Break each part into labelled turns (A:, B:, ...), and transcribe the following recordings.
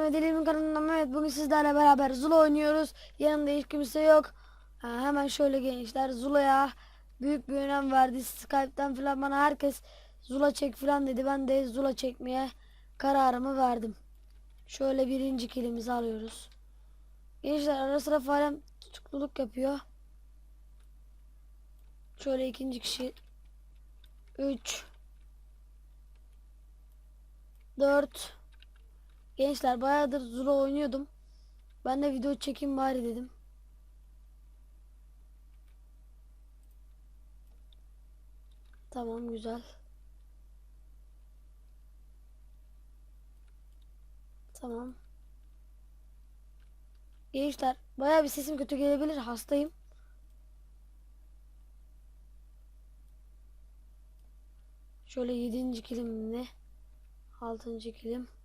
A: Medeli'nin kanalından Mehmet. Bugün sizlerle beraber Zula oynuyoruz. Yanımda hiç kimse yok. Ha, hemen şöyle gençler Zula'ya büyük bir önem verdi. Skype'ten falan bana herkes Zula çek falan dedi. Ben de Zula çekmeye kararımı verdim. Şöyle birinci kilimizi alıyoruz. Gençler ara sıra farem tutukluluk yapıyor. Şöyle ikinci kişi 3 4 Gençler bayağıdır Zula oynuyordum. Ben de video çekeyim bari dedim. Tamam güzel. Tamam. Gençler bayağı bir sesim kötü gelebilir. Hastayım. Şöyle yedinci kilim ne? Altıncı kilim.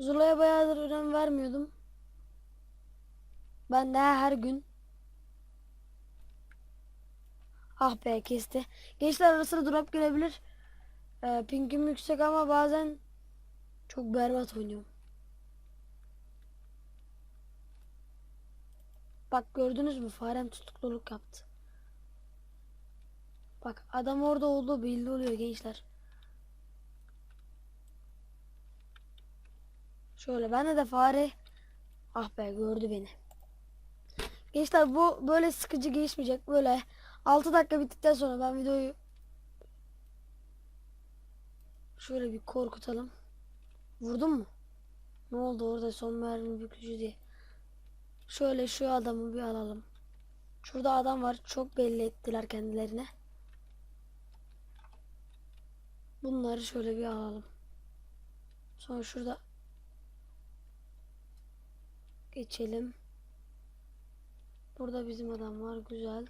A: Zula'ya bayağıdır önem vermiyordum. Ben de her gün Ah be kesti. Gençler ara sıra drop gelebilir. Ee, pingim yüksek ama bazen çok berbat oynuyorum. Bak gördünüz mü? Farem tutukluluk yaptı. Bak adam orada olduğu belli oluyor gençler. Şöyle bende de fare ah be gördü beni. Gençler bu böyle sıkıcı geçmeyecek. Böyle 6 dakika bittikten sonra ben videoyu şöyle bir korkutalım. Vurdun mu? Ne oldu orada son mermi bükücü diye. Şöyle şu adamı bir alalım. Şurada adam var. Çok belli ettiler kendilerine. Bunları şöyle bir alalım. Sonra şurada geçelim. Burada bizim adam var. Güzel.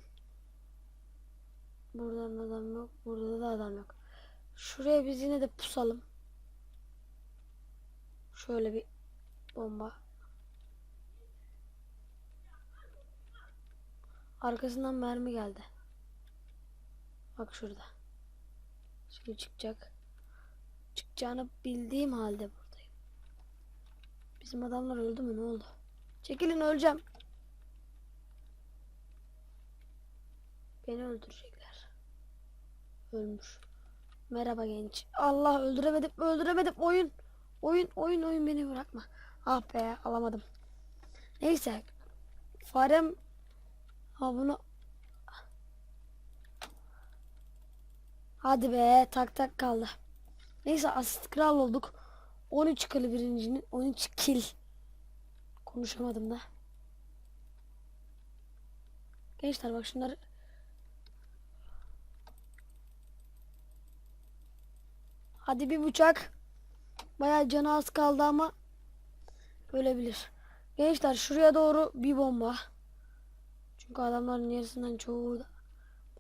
A: Buradan adam yok. Burada da adam yok. Şuraya biz yine de pusalım. Şöyle bir bomba. Arkasından mermi geldi. Bak şurada. Şimdi çıkacak. Çıkacağını bildiğim halde buradayım. Bizim adamlar öldü mü? Ne oldu? Çekilin öleceğim. Beni öldürecekler. Ölmüş. Merhaba genç. Allah öldüremedim. Öldüremedim. Oyun. Oyun oyun oyun beni bırakma. Ah be alamadım. Neyse. Farem ha bunu Hadi be tak tak kaldı. Neyse asist kral olduk. 13 kill birincinin 13 kill. Konuşamadım da. Gençler bak şunları Hadi bir bıçak. Bayağı canı az kaldı ama ölebilir. Gençler şuraya doğru bir bomba. Çünkü adamların yarısından çoğu burada.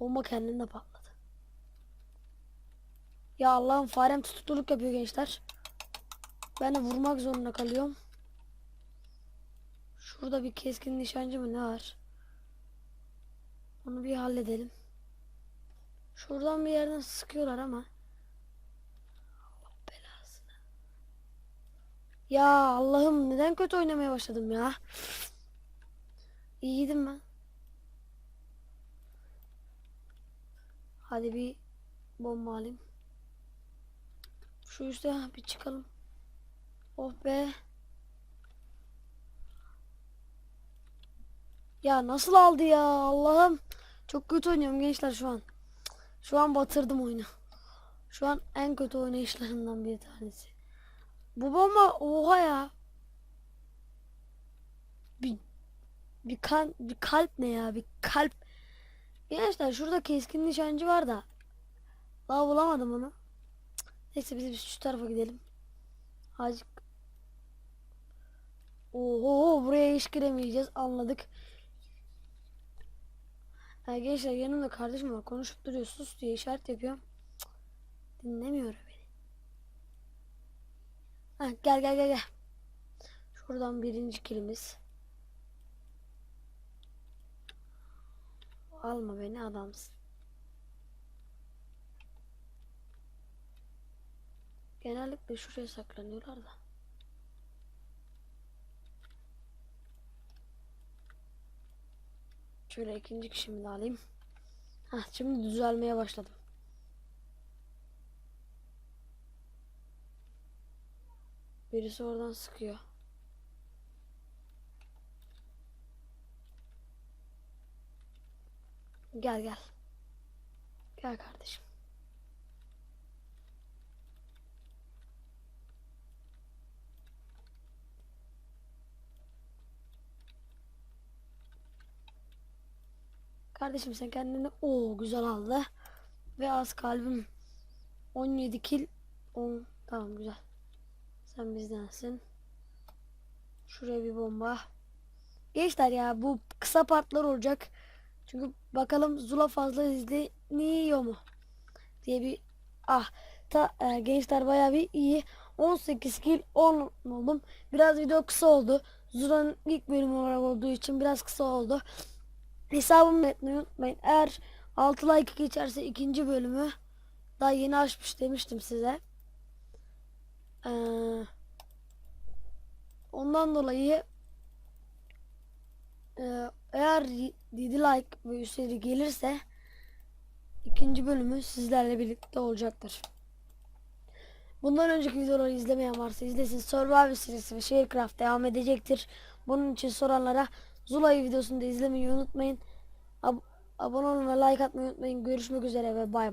A: Bomba kendinde patladı. Ya Allah'ım farem tutukluluk yapıyor gençler. Ben de vurmak zorunda kalıyorum. Şurada bir keskin nişancı mı ne var? Onu bir halledelim. Şuradan bir yerden sıkıyorlar ama. Belasını. Ya Allah'ım neden kötü oynamaya başladım ya? İyiydim ben. Hadi bir bomba alayım. Şu üstte bir çıkalım. Oh be. Ya nasıl aldı ya Allah'ım. Çok kötü oynuyorum gençler şu an. Şu an batırdım oyunu. Şu an en kötü oynayışlarımdan bir tanesi. Bu bomba oha ya. Bir bir kan bir kalp ne ya bir kalp. Gençler şurada keskin nişancı var da. Daha bulamadım onu. Neyse biz şu tarafa gidelim. Azıcık. Oho buraya hiç giremeyeceğiz anladık. Ha, gençler yanımda kardeşim var konuşup duruyor sus diye işaret yapıyorum. Cık, Dinlemiyor beni. Ha, gel gel gel gel. Şuradan birinci kilimiz. Alma beni adamsın. Genellikle şuraya saklanıyorlar da. Şöyle ikinci kişimi de alayım. Hah, şimdi düzelmeye başladım. Birisi oradan sıkıyor. Gel gel. Gel kardeşim. Kardeşim sen kendini o güzel aldı. Ve az kalbim 17 kil 10 tamam güzel. Sen bizdensin. Şuraya bir bomba. Gençler ya bu kısa partlar olacak. Çünkü bakalım Zula fazla izleniyor mu diye bir ah ta e, gençler bayağı bir iyi 18 kill 10 oldum. Biraz video kısa oldu. Zula'nın ilk bölümü olarak olduğu için biraz kısa oldu. Hesabımı etmeyi unutmayın. Eğer 6 like geçerse ikinci bölümü daha yeni açmış demiştim size. Ee, ondan dolayı e, eğer 7 like ve üstleri gelirse ikinci bölümü sizlerle birlikte olacaktır. Bundan önceki videoları izlemeyen varsa izlesin. Survivor serisi ve Sharecraft devam edecektir. Bunun için soranlara Zula'yı videosunu da izlemeyi unutmayın. Ab- abone olun ve like atmayı unutmayın. Görüşmek üzere ve bay bay.